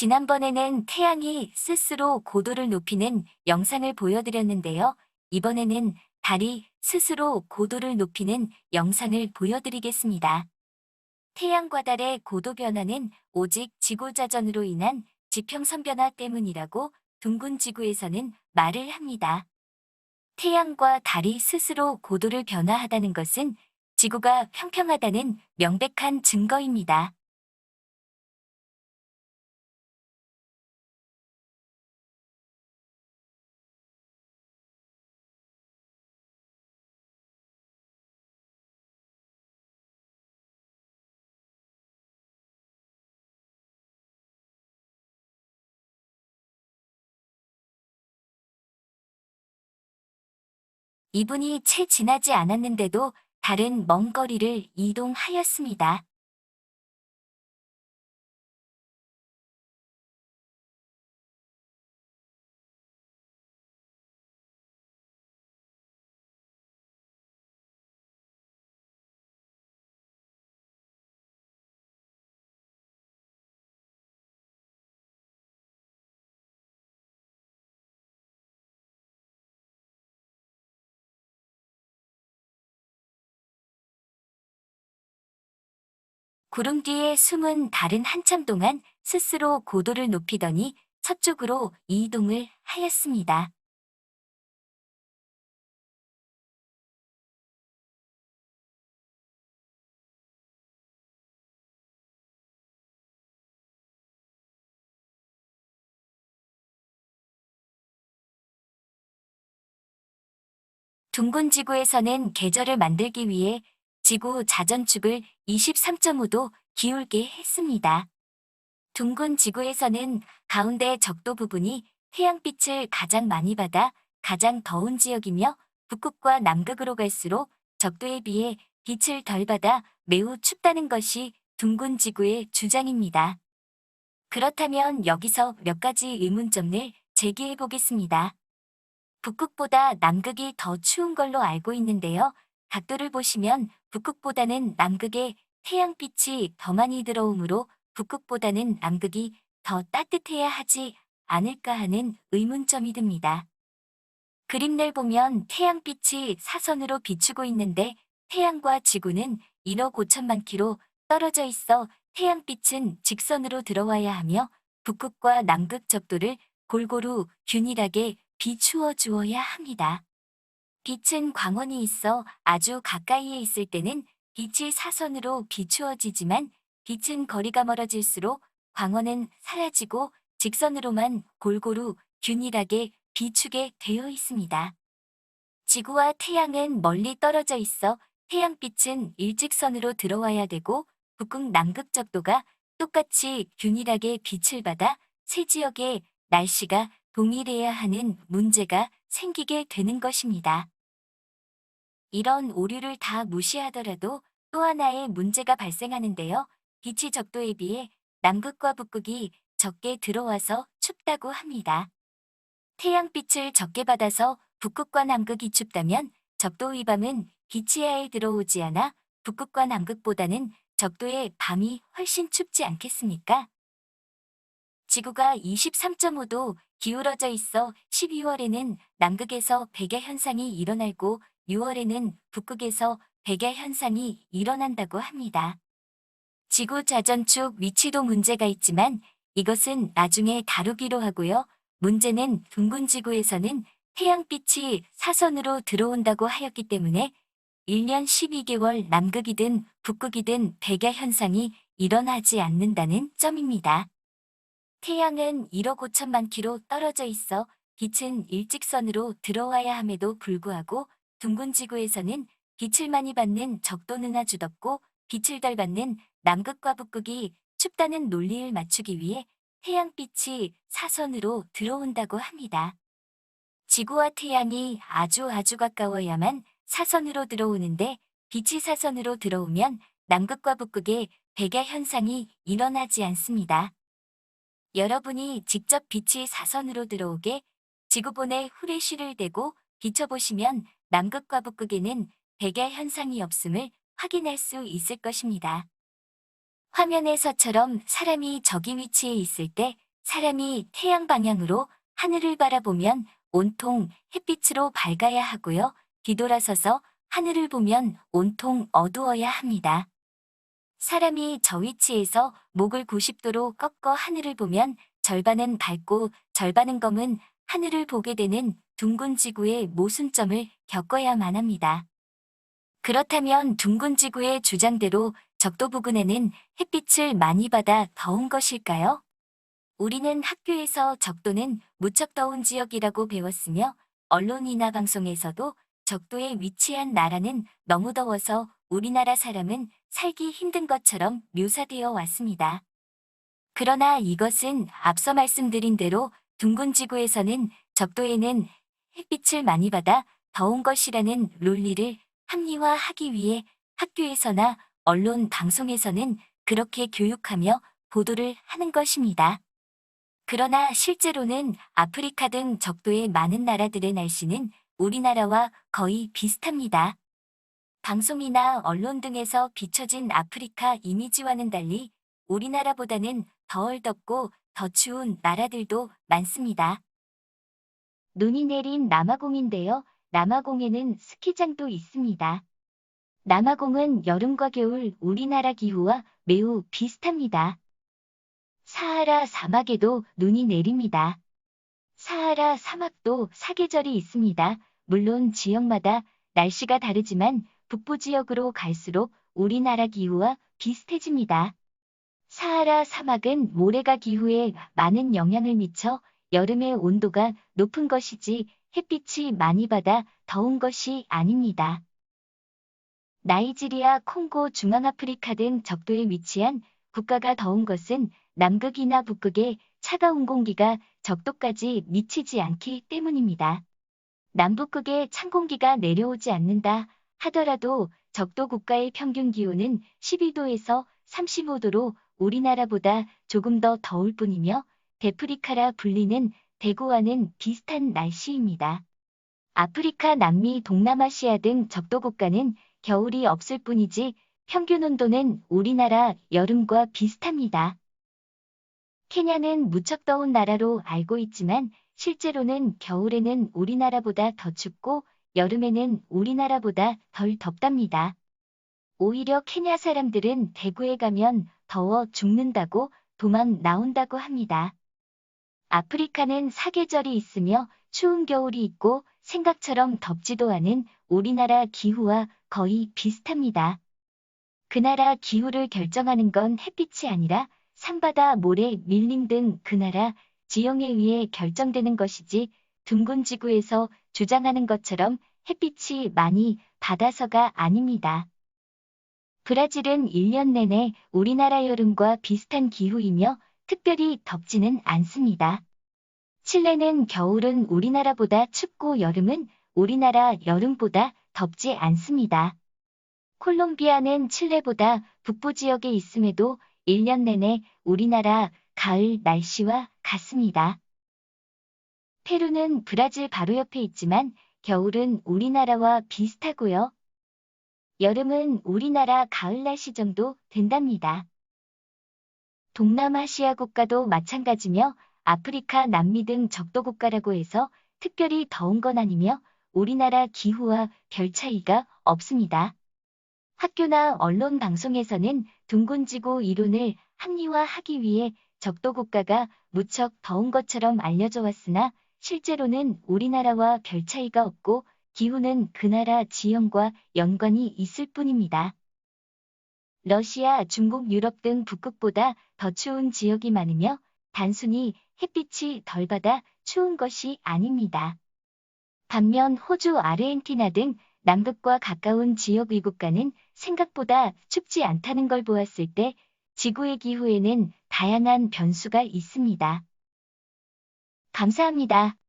지난번에는 태양이 스스로 고도를 높이는 영상을 보여드렸는데요. 이번에는 달이 스스로 고도를 높이는 영상을 보여드리겠습니다. 태양과 달의 고도 변화는 오직 지구자전으로 인한 지평선 변화 때문이라고 둥근 지구에서는 말을 합니다. 태양과 달이 스스로 고도를 변화하다는 것은 지구가 평평하다는 명백한 증거입니다. 이분이 채 지나지 않았는데도 달은 먼 거리를 이동하였습니다. 구름 뒤에 숨은 달은 한참 동안 스스로 고도를 높이더니 서쪽으로 이동을 하였습니다. 둥근 지구에서는 계절을 만들기 위해 지구 자전축을 23.5도 기울게 했습니다. 둥근 지구에서는 가운데 적도 부분이 태양빛을 가장 많이 받아 가장 더운 지역이며 북극과 남극으로 갈수록 적도에 비해 빛을 덜 받아 매우 춥다는 것이 둥근 지구의 주장입니다. 그렇다면 여기서 몇 가지 의문점을 제기해 보겠습니다. 북극보다 남극이 더 추운 걸로 알고 있는데요. 각도를 보시면 북극보다는 남극에 태양빛이 더 많이 들어오므로 북극보다는 남극이 더 따뜻해야 하지 않을까 하는 의문점이 듭니다. 그림을 보면 태양빛이 사선으로 비추고 있는데 태양과 지구는 1억 5천만 킬로 떨어져 있어 태양빛은 직선으로 들어와야 하며 북극과 남극 적도를 골고루 균일하게 비추어 주어야 합니다. 빛은 광원이 있어 아주 가까이에 있을 때는 빛이 사선으로 비추어지지만 빛은 거리가 멀어질수록 광원은 사라지고 직선으로만 골고루 균일하게 비추게 되어 있습니다. 지구와 태양은 멀리 떨어져 있어 태양빛은 일직선으로 들어와야 되고 북극 남극 적도가 똑같이 균일하게 빛을 받아 세 지역의 날씨가 동일해야 하는 문제가 생기게 되는 것입니다. 이런 오류를 다 무시하더라도 또 하나의 문제가 발생하는데요. 빛이 적도에 비해 남극과 북극이 적게 들어와서 춥다고 합니다. 태양빛을 적게 받아서 북극과 남극이 춥다면 적도의 밤은 빛이 아예 들어오지 않아 북극과 남극보다는 적도의 밤이 훨씬 춥지 않겠습니까? 지구가 23.5도 기울어져 있어 12월에는 남극에서 백야 현상이 일어나고 6월에는 북극에서 백야 현상이 일어난다고 합니다. 지구 자전축 위치도 문제가 있지만 이것은 나중에 다루기로 하고요. 문제는 둥근 지구에서는 태양빛이 사선으로 들어온다고 하였기 때문에 1년 12개월 남극이든 북극이든 백야 현상이 일어나지 않는다는 점입니다. 태양은 1억 5천만 킬로 떨어져 있어 빛은 일직선으로 들어와야 함에도 불구하고 둥근 지구에서는 빛을 많이 받는 적도 는아주 덥고 빛을 덜 받는 남극과 북극이 춥다는 논리를 맞추기 위해 태양빛이 사선으로 들어온다고 합니다. 지구와 태양이 아주 아주 가까워야만 사선으로 들어오는데 빛이 사선으로 들어오면 남극과 북극의 백야 현상이 일어나지 않습니다. 여러분이 직접 빛이 사선으로 들어오게 지구본에 후레쉬를 대고 비춰보시면 남극과 북극에는 백야 현상이 없음을 확인할 수 있을 것입니다. 화면에서처럼 사람이 저기 위치에 있을 때 사람이 태양 방향으로 하늘을 바라보면 온통 햇빛으로 밝아야 하고요. 뒤돌아서서 하늘을 보면 온통 어두워야 합니다. 사람이 저 위치에서 목을 90도로 꺾어 하늘을 보면 절반은 밝고 절반은 검은 하늘을 보게 되는 둥근 지구의 모순점을 겪어야만 합니다. 그렇다면 둥근 지구의 주장대로 적도 부근에는 햇빛을 많이 받아 더운 것일까요? 우리는 학교에서 적도는 무척 더운 지역이라고 배웠으며 언론이나 방송에서도 적도에 위치한 나라는 너무 더워서 우리나라 사람은 살기 힘든 것처럼 묘사되어 왔습니다. 그러나 이것은 앞서 말씀드린 대로 둥근 지구에서는 적도에는 햇빛을 많이 받아 더운 것이라는 논리를 합리화하기 위해 학교에서나 언론 방송에서는 그렇게 교육하며 보도를 하는 것입니다. 그러나 실제로는 아프리카 등 적도의 많은 나라들의 날씨는 우리나라와 거의 비슷합니다. 방송이나 언론 등에서 비춰진 아프리카 이미지와는 달리 우리나라보다는 덜 덥고 더 추운 나라들도 많습니다. 눈이 내린 남아공인데요. 남아공에는 스키장도 있습니다. 남아공은 여름과 겨울 우리나라 기후와 매우 비슷합니다. 사하라 사막에도 눈이 내립니다. 사하라 사막도 사계절이 있습니다. 물론 지역마다 날씨가 다르지만 북부 지역으로 갈수록 우리나라 기후와 비슷해집니다. 사하라 사막은 모래가 기후에 많은 영향을 미쳐 여름의 온도가 높은 것이지 햇빛이 많이 받아 더운 것이 아닙니다. 나이지리아, 콩고, 중앙아프리카 등 적도에 위치한 국가가 더운 것은 남극이나 북극의 차가운 공기가 적도까지 미치지 않기 때문입니다. 남북극에 찬 공기가 내려오지 않는다 하더라도 적도 국가의 평균 기온은 12도에서 35도로 우리나라보다 조금 더 더울 뿐이며 데프리카라 불리는 대구와는 비슷한 날씨입니다. 아프리카, 남미, 동남아시아 등 적도 국가는 겨울이 없을 뿐이지 평균 온도는 우리나라 여름과 비슷합니다. 케냐는 무척 더운 나라로 알고 있지만 실제로는 겨울에는 우리나라보다 더 춥고 여름에는 우리나라보다 덜 덥답니다. 오히려 케냐 사람들은 대구에 가면 더워 죽는다고 도망 나온다고 합니다. 아프리카는 사계절이 있으며 추운 겨울이 있고 생각처럼 덥지도 않은 우리나라 기후와 거의 비슷합니다. 그 나라 기후를 결정하는 건 햇빛이 아니라 산바다, 모래, 밀림 등 그 나라 지형에 의해 결정되는 것이지 둥근 지구에서 주장하는 것처럼 햇빛이 많이 받아서가 아닙니다. 브라질은 1년 내내 우리나라 여름과 비슷한 기후이며 특별히 덥지는 않습니다. 칠레는 겨울은 우리나라보다 춥고 여름은 우리나라 여름보다 덥지 않습니다. 콜롬비아는 칠레보다 북부 지역에 있음에도 1년 내내 우리나라 가을 날씨와 같습니다. 페루는 브라질 바로 옆에 있지만 겨울은 우리나라와 비슷하고요. 여름은 우리나라 가을 날씨 정도 된답니다. 동남아시아 국가도 마찬가지며 아프리카, 남미 등 적도 국가라고 해서 특별히 더운 건 아니며 우리나라 기후와 별 차이가 없습니다. 학교나 언론 방송에서는 둥근지구 이론을 합리화하기 위해 적도 국가가 무척 더운 것처럼 알려져 왔으나 실제로는 우리나라와 별 차이가 없고 기후는 그 나라 지형과 연관이 있을 뿐입니다. 러시아, 중국, 유럽 등 북극보다 더 추운 지역이 많으며 단순히 햇빛이 덜 받아 추운 것이 아닙니다. 반면 호주, 아르헨티나 등 남극과 가까운 지역 위국가는 생각보다 춥지 않다는 걸 보았을 때 지구의 기후에는 다양한 변수가 있습니다. 감사합니다.